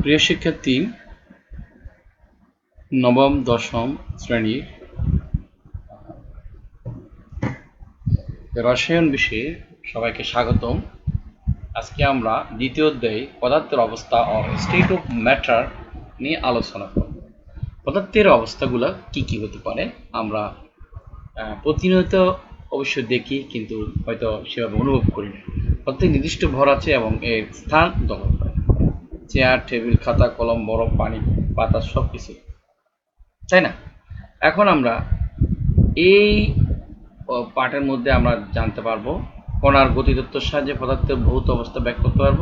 প্রিয় শিক্ষার্থী নবম, দশম শ্রেণির রসায়ন বিষয়ে সবাইকে স্বাগতম। আজকে আমরা দ্বিতীয় অধ্যায় পদার্থের অবস্থা ও স্টেট অফ ম্যাটার নিয়ে আলোচনা করব। পদার্থের অবস্থাগুলো কি কি হতে পারে, আমরা প্রতিনিয়ত অবশ্য দেখি কিন্তু হয়তো সেভাবে অনুভব করি না। প্রত্যেক নির্দিষ্ট ভর আছে এবং এর স্থান দখল করে। চেয়ার টেবিল খাতা, কলম, বরফ, পানি, পাতা সব কিছু তাই না? এখন আমরা এই পাঠের মধ্যে আমরা জানতে পারব, কণার গতিতত্ত্বের সাহায্যে পদার্থের ভৌত অবস্থা ব্যাখ্যা করতে পারব,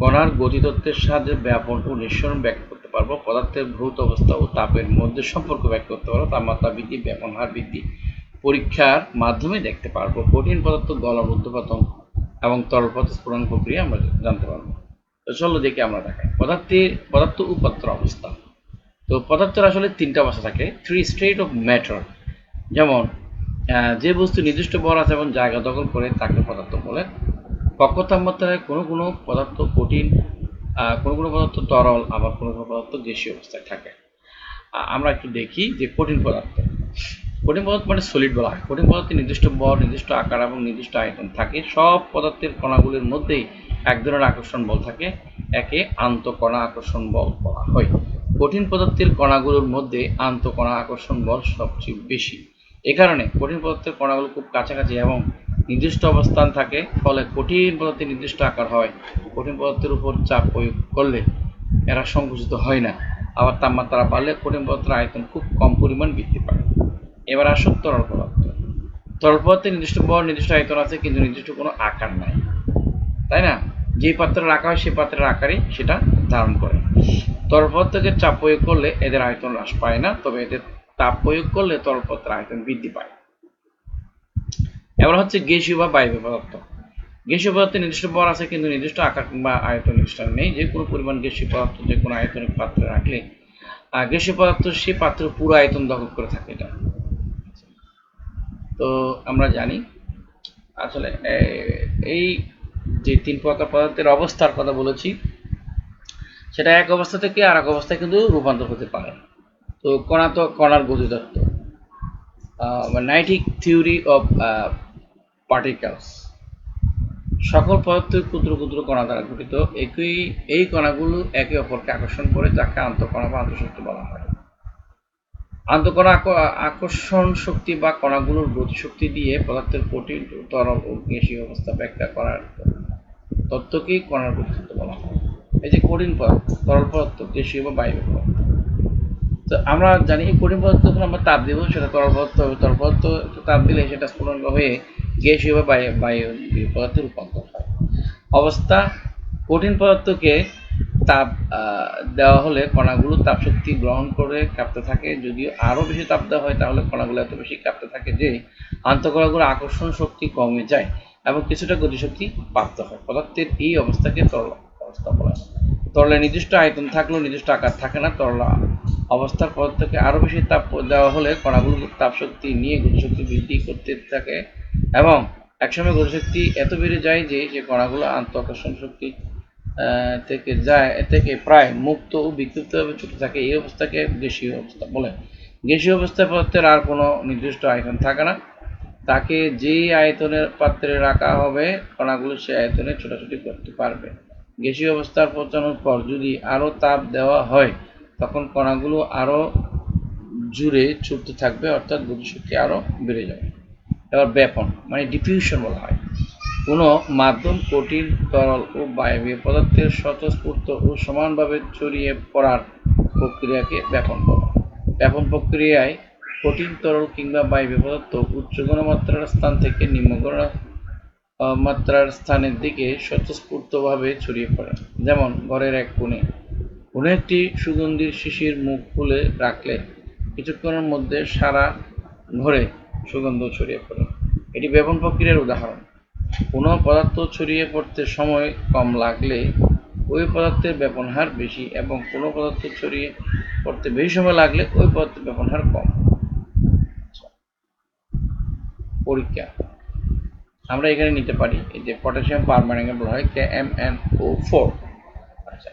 কণার গতিতত্ত্বের সাহায্যে ব্যাপন ও নিঃসরণ ব্যাখ্যা করতে পারব, পদার্থের ভৌত অবস্থা ও তাপের মধ্যে সম্পর্ক ব্যাখ্যা করতে পারব, তাপমাত্রা বৃদ্ধি, ব্যাপন হার বৃদ্ধি, পরীক্ষার মাধ্যমে দেখতে পারব, কঠিন পদার্থ গলন উদ্ধপতন এবং তরল পদার্থ স্ফুরণ প্রক্রিয়া আমরা জানতে পারব। চলো দেখে আমরা দেখাই। পদার্থের পদার্থ উপাত্র অবস্থা। তো পদার্থের আসলে তিনটা অবস্থা থাকে। থ্রি স্টেট অফ ম্যাটার যেমন যে বস্তু নির্দিষ্ট বল আছে এবং জায়গা দখল করে তাকে পদার্থ বলে। কক্ষ তাপমাত্রায় কোনো কোনো পদার্থ কঠিন কোনো কোনো পদার্থ তরল, আবার কোনো কোনো পদার্থ গ্যাসীয় অবস্থায় থাকে। আমরা একটু দেখি যে কঠিন পদার্থ। কঠিন পদার্থ মানে সলিড বলা হয়। কঠিন পদার্থে নির্দিষ্ট বল, নির্দিষ্ট আকার এবং নির্দিষ্ট আয়তন থাকে। সব পদার্থের কণাগুলির মধ্যেই এক ধরনের আকর্ষণ বল থাকে, একে আন্তঃকণা আকর্ষণ বল বলা হয়। কঠিন পদার্থের কণাগুলোর মধ্যে আন্তঃকণা আকর্ষণ বল সবচেয়ে বেশি। এ কারণে কঠিন পদার্থের কণাগুলো খুব কাছাকাছি এবং নির্দিষ্ট অবস্থান থাকে, ফলে কঠিন পদার্থের নির্দিষ্ট আকার হয়। কঠিন পদার্থের উপর চাপ প্রয়োগ করলে এরা সংকুচিত হয় না। আবার তাপমাত্রা বাড়লে কঠিন পদার্থের আয়তন খুব কম পরিমাণ বৃদ্ধি পায়। এবার আসুন তরল পদার্থ। তরল পদার্থের নির্দিষ্ট বড় নির্দিষ্ট আয়তন আছে, কিন্তু নির্দিষ্ট কোনো আকার নাই। তাই না? যে পাত্রে রাখা হয়, সেই পাত্রের আকারই সেটা ধারণ করে। তরল পদার্থকে চাপ প্রয়োগ করলে এদের আয়তন হ্রাস পায় না, তবে এদের তাপ প্রয়োগ করলে তরল পদার্থের আয়তন বৃদ্ধি পায়। এবার হচ্ছে গ্যাসীয় বা বায়বীয় পদার্থ। গ্যাসীয় পদার্থের নির্দিষ্ট বর আছে, কিন্তু নির্দিষ্ট আকার কিংবা আয়তন নির্দিষ্ট নেই। যে কোনো পরিমাণ গ্যাসীয় পদার্থ যে কোনো আয়তনিক পাত্রে রাখলে গ্যাসীয় পদার্থ সেই পাত্রের পুরো আয়তন দখল করে থাকে এটা। তো আমরা জানি আসলে এই যে তিন প্রকার পদার্থের অবস্থার কথা বলেছি, সেটা এক অবস্থা থেকে আর এক অবস্থায় কিন্তু রূপান্তর হতে পারে। তো কণা তো কণার গতিতত্ত্ব নাইটিক থিওরি অফ পার্টিকেলস। সকল পদার্থ ক্ষুদ্র ক্ষুদ্র কণা দ্বারা গঠিত, একই, এই কণাগুলো একে অপরকে আকর্ষণ করে যাকে আন্তঃকণা বা আন্তঃশক্তি বলা হয়। আন্তঃকণা আকর্ষণ শক্তি বা কণাগুলোর গতিশক্তি দিয়ে পদার্থের কঠিন, তরল ও গ্যাসীয় অবস্থা ব্যাখ্যা করার তত্ত্বকেই কণার গতিতত্ত্ব বলা হয়। এই যে কঠিন পদার্থ, তরল পদার্থ গ্যাসীয় বা বায়ু তো আমরা জানি কঠিন পদার্থ যখন আমরা তাপ দেবো, সেটা তরল পদার্থ হবে। তরল পদার্থ তাপ দিলে সেটা স্ফুটন হয়ে গ্যাসীয় বা বায়ু বায়ু পদার্থে রূপান্তর হয়। অবস্থা, কঠিন পদার্থকে তাপ দেওয়া হলে কণাগুলো তাপ শক্তি গ্রহণ করে কাঁপতে থাকে। যদিও আরও বেশি তাপ দেওয়া হয়, তাহলে কণাগুলো এত বেশি কাঁপতে থাকে যে আন্তঃকণাগুলো আকর্ষণ শক্তি কমে যায় এবং কিছুটা গতিশক্তি প্রাপ্ত হয়। পদার্থের এই অবস্থাকে তরল অবস্থা বলা হয়। তরলে নির্দিষ্ট আয়তন থাকলেও নির্দিষ্ট আকার থাকে না। তরল অবস্থার পদার্থকে আরও বেশি তাপ দেওয়া হলে কণাগুলো তাপ শক্তি নিয়ে গতিশক্তি বৃদ্ধি করতে থাকে এবং একসময় গতিশক্তি এত বেড়ে যায় যে সে কণাগুলো আন্তঃকর্ষণ শক্তি থেকে যায়, থেকে প্রায় মুক্ত ও বিক্ষিপ্তভাবে ছুটে থাকে। এই অবস্থাকে গ্যাসীয় অবস্থা বলে। গ্যাসীয় অবস্থায় পদার্থের আর কোনো নির্দিষ্ট আয়তন থাকে না। তাকে যেই আয়তনের পাত্রে রাখা হবে, কণাগুলো সেই আয়তনে ছোটাছুটি করতে পারবে। গ্যাসীয় অবস্থার পৌঁছানোর পর যদি আরও তাপ দেওয়া হয়, তখন কণাগুলো আরও জুড়ে ছুটতে থাকবে, অর্থাৎ গতিশক্তি আরও বেড়ে যাবে। এবার ব্যাপন মানে ডিফিউশন বলা হয়। কোনো মাধ্যম কঠিন, তরল ও বায়বীয় পদার্থের স্বতঃস্ফূর্ত ও সমানভাবে ছড়িয়ে পড়ার প্রক্রিয়াকে ব্যাপন বলা ব্যাপন প্রক্রিয়ায় কঠিন, তরল কিংবা বায়বীয় পদার্থ উচ্চ ঘনমাত্রার স্থান থেকে নিম্ন মাত্রার স্থানের দিকে স্বতঃস্ফূর্তভাবে ছড়িয়ে পড়ে। যেমন ঘরের এক কোণে। কোনো একটি সুগন্ধির শিশির মুখ খুলে রাখলে কিছুক্ষণের মধ্যে সারা ঘরে সুগন্ধ ছড়িয়ে পড়ে। এটি ব্যাপন প্রক্রিয়ার উদাহরণ। কোনো পদার্থ ছড়িয়ে পড়তে সময় কম লাগলে ওই পদার্থের ব্যাপন হার বেশি এবং কোনো পদার্থ ছড়িয়ে পড়তে বেশি সময় লাগলে ওই পদার্থের ব্যাপন হার কম। পরীক্ষা। আমরা এখানে নিতে পারি এই যে পটাশিয়াম পারম্যাঙ্গানেট বলা হয় K M N O four আচ্ছা।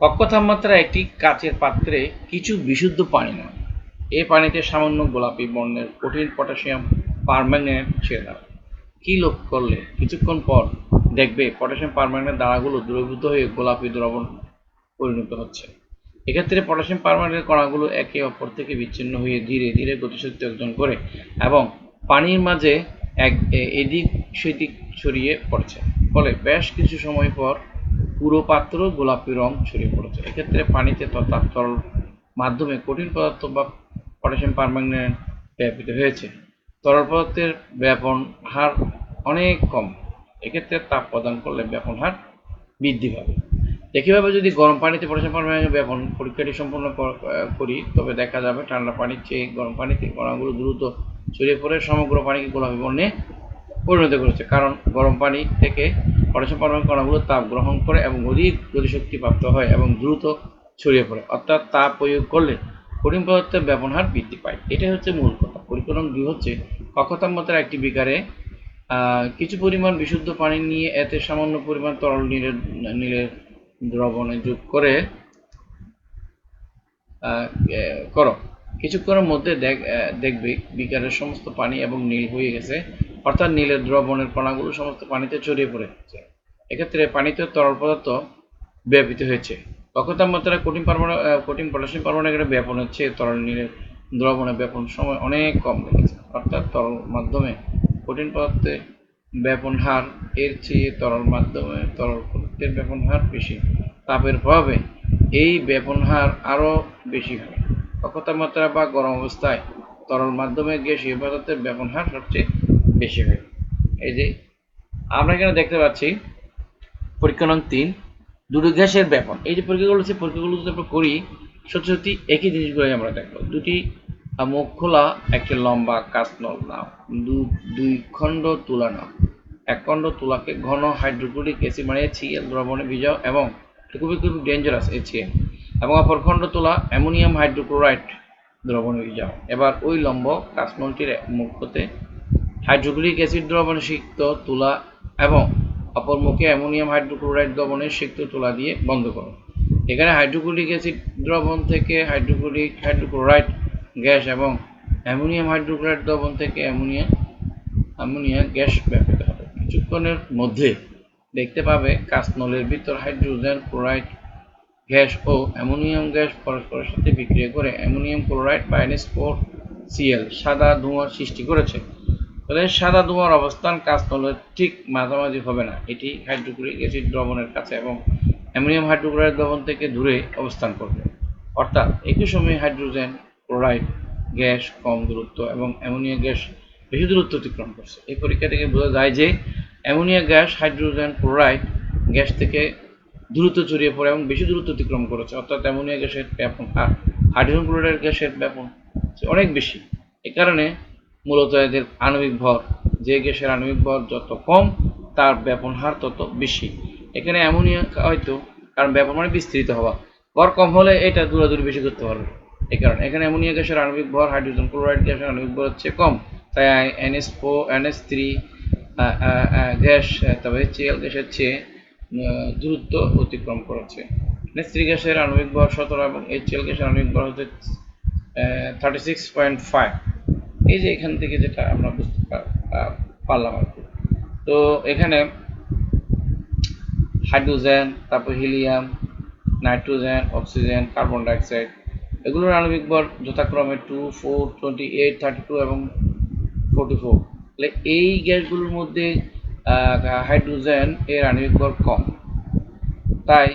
কক্ষ তাপমাত্রা একটি কাচের পাত্রে কিছু বিশুদ্ধ পানি নাও এই পানিতে সামান্য গোলাপি বর্ণের কঠিন পটাশিয়াম পারম্যাঙ্গানেট ছেড়ে দাও কি লক্ষ্য করলে? কিছুক্ষণ পর দেখবে পটাশিয়াম পারম্যাঙ্গানেট দানাগুলো দ্রবীভূত হয়ে গোলাপি দ্রবণ পরিণত হচ্ছে। এক্ষেত্রে পটাশিয়াম পারম্যাঙ্গানেট কণাগুলো একে অপর থেকে বিচ্ছিন্ন হয়ে ধীরে ধীরে গতিশক্তি অর্জন করে এবং পানির মাঝে এক এদিক সেদিক ছড়িয়ে পড়ছে। ফলে বেশ কিছু সময় পর পুরো পাত্র গোলাপি রং ছড়িয়ে পড়েছে। এক্ষেত্রে পানিতে তথা তরল মাধ্যমে কঠিন পদার্থ বা পটাশিয়াম পারম্যাঙ্গানেট ব্যাপিত হয়েছে। তরল পদার্থের ব্যাপন হার অনেক কম। এক্ষেত্রে তাপ প্রদান করলে ব্যাপন হার বৃদ্ধি পাবে। একইভাবে যদি গরম পানিতে পটাশিয়াম ব্যাপন পরীক্ষাটি সম্পন্ন করি, তবে দেখা যাবে ঠান্ডা পানির চেয়ে গরম পানিতে কণাগুলো দ্রুত ছড়িয়ে পড়ে সমগ্র পানিকে গোলাপি বর্ণে পরিণত করেছে। কারণ গরম পানি থেকে পটাশিয়াম কণাগুলো তাপ গ্রহণ করে এবং অধিক গতিশক্তি প্রাপ্ত হয় এবং দ্রুত ছড়িয়ে পড়ে। অর্থাৎ তাপ প্রয়োগ করলে কঠিন পদার্থের ব্যবহার হার বৃদ্ধি পায়। এটাই হচ্ছে মূল কথা। পরিকল্পন দুই হচ্ছে কক্ষ একটি বিকারে কিছু পরিমাণ বিশুদ্ধ পানি নিয়ে এতে সামান্য পরিমাণ তরল নীলের নীলের দ্রবণে যোগ করে করো। কিছুক্ষণের মধ্যে দেখ দেখবে বিকারের সমস্ত পানি এবং নীল হয়ে গেছে। অর্থাৎ নীলের দ্রবণের কণাগুলো সমস্ত পানিতে ছড়িয়ে পড়েছে এক্ষেত্রে পানিতে তরল পদার্থ ব্যাপিত হয়েছে। কক্ষ কঠিন পারমাণু কঠিন পটাশিয়াম পারমাণবিকের ব্যাপন হচ্ছে তরল নীলের দ্রবণের ব্যাপন সময় অনেক কম লেগেছে। অর্থাৎ তরল মাধ্যমে কঠিন পদার্থে ব্যাপন হার, এর চেয়ে তরল মাধ্যমে তরল পদার্থের ব্যাপন হার বেশি। তাপের প্রভাবে এই ব্যাপন হার আরও বেশি হয়। কক্ষ তাপমাত্রা বা গরম অবস্থায় তরল মাধ্যমে গ্যাসীয় পদার্থের ব্যাপন হার সবচেয়ে বেশি হয়। এই যে, আমরা এখানে দেখতে পাচ্ছি পরীক্ষা নং তিন দুটো গ্যাসের ব্যাপন। এই যে পরীক্ষাগুলো আছে পরীক্ষাগুলো যদি আমরা করি সত্যি সত্যি একই জিনিসগুলোই আমরা দেখব। দুটি মুখ খোলা, একটি লম্বা কাঁচনল নাও। দুই খণ্ড তুলা নাও। এক খণ্ড তুলাকে ঘন হাইড্রোক্লোরিক অ্যাসিড মানে HCl দ্রবণে ভিজাও এবং খুবই খুব ডেঞ্জারাস HCl এবং অপর খণ্ড তুলা অ্যামোনিয়াম হাইড্রোক্লোরাইড দ্রবণে ভিজাও। এবার ওই লম্ব কাঁচনলটির মুখ হতে হাইড্রোক্লোরিক অ্যাসিড দ্রবণে সিক্ত তুলা এবং অপর মুখে অ্যামোনিয়াম হাইড্রোক্লোরাইড দ্রবণে সিক্ত তুলা দিয়ে বন্ধ করো। এখানে হাইড্রোক্লোরিক অ্যাসিড দ্রবণ থেকে হাইড্রোক্লোরিক, হাইড্রোক্লোরাইড গ্যাস এবং অ্যামোনিয়াম হাইড্রোক্লোরাইড দ্রবণ থেকে অ্যামোনিয়া অ্যামোনিয়া গ্যাস ব্যাপিত হবে। কিছুক্ষণের মধ্যে দেখতে পাবে কাঁচনলের ভিতর হাইড্রোজেন ক্লোরাইড গ্যাস ও অ্যামোনিয়াম গ্যাস পরস্পরের সাথে বিক্রিয়া করে অ্যামোনিয়াম ক্লোরাইড বা NH4 সিএল সাদা ধোঁয়ার সৃষ্টি করেছে। তবে সাদা ধোঁয়ার অবস্থান কাঁচনলের ঠিক মাঝামাঝি হবে না। এটি হাইড্রোক্লোরিক অ্যাসিড দ্রবণের কাছে এবং অ্যামোনিয়াম হাইড্রোক্লোরাইড দ্রবণ থেকে দূরে অবস্থান করবে। অর্থাৎ একই সময়ে হাইড্রোজেন, ক্লোরাইড, গ্যাস কম দূরত্ব এবং অ্যামোনিয়া গ্যাস বেশি দূরত্ব অতিক্রম করছে। এই পরীক্ষা থেকে বোঝা যায় যে ammonia gas, hydrogen, chloride gas থেকে দূরত্ব ছড়িয়ে পড়ে এবং বেশি দূরত্ব অতিক্রম করেছে। অর্থাৎ অ্যামোনিয়া গ্যাসের ব্যাপন আর হাইড্রোজেন, ক্লোরাইড গ্যাসের ব্যাপন অনেক বেশি। এ কারণে মূলত এদের আণবিক ভর, যে গ্যাসের আণবিক ভর যত কম, তার ব্যাপন হার তত বেশি। এখানে অ্যামোনিয়া হয়তো, কারণ ব্যাপন মানে বিস্তৃত হওয়া। ভর কম হলে এটা দূরাদূরি বেশি করতে পারবে। এই কারণে। এখানে অ্যামোনিয়া গ্যাসের আণবিক ভর, হাইড্রোজেন ক্লোরাইড গ্যাসের আণবিক ভর হচ্ছে কম। তাই NS four NS three gas তবে চিএল গ্যাসের চেয়ে দূরত্ব অতিক্রম করেছে। এনএস থ্রি গ্যাসের আণবিক ভর সতেরো এবং এইচ এইচএল গ্যাসের আণবিক ভর হচ্ছে থার্টি সিক্স পয়েন্ট ফাইভ এই যে এখান থেকে যেটা আমরা বুঝতে পার- পারলাম আর কি। তো এখানে হাইড্রোজেন, তারপর helium, nitrogen, oxygen, carbon dioxide. এগুলোর আণবিক ভর যথাক্রমে two four twenty eight thirty two এবং ফোরটি ফোর তাহলে এই গ্যাসগুলোর মধ্যে হাইড্রোজেন এর আণবিক ভর কম। তাই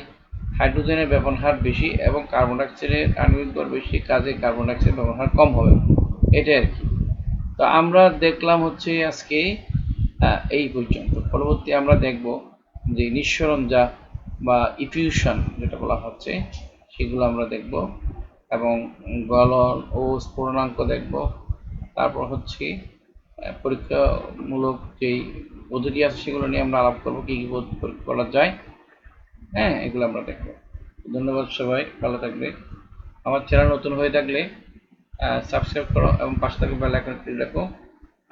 হাইড্রোজেনের ব্যবহার হার বেশি এবং কার্বন ডাইঅক্সাইডের আণবিক ভর বেশি, কাজে কার্বন ডাইঅক্সাইড ব্যবহার হার কম হবে। এটাই আর কি। তো আমরা দেখলাম হচ্ছে আজকে এই পর্যন্ত। পরবর্তী আমরা দেখব যে নিঃসরণ যা বা ইফিউশন যেটা বলা হচ্ছে, সেগুলো আমরা দেখব। এবং গলন ও স্ফুটনাঙ্ক দেখব। তারপর হচ্ছে পরীক্ষামূলক যেই পদ্ধতি আছে, সেগুলো নিয়ে আমরা আলাপ করব, কী কী পদ্ধতি করা যায়। হ্যাঁ এগুলো আমরা দেখব। ধন্যবাদ সবাই, ভালো থাকবে। আমার চ্যানেল নতুন হয়ে থাকলে সাবস্ক্রাইব করো এবং পাশে থাকা বেল আইকন ক্লিক রাখো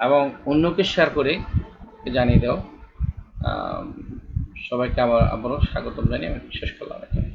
এবং অন্যকে শেয়ার করে জানিয়ে দাও। সবাইকে আবার আবারও স্বাগতম জানিয়ে আমি শেষ করলাম এখানে।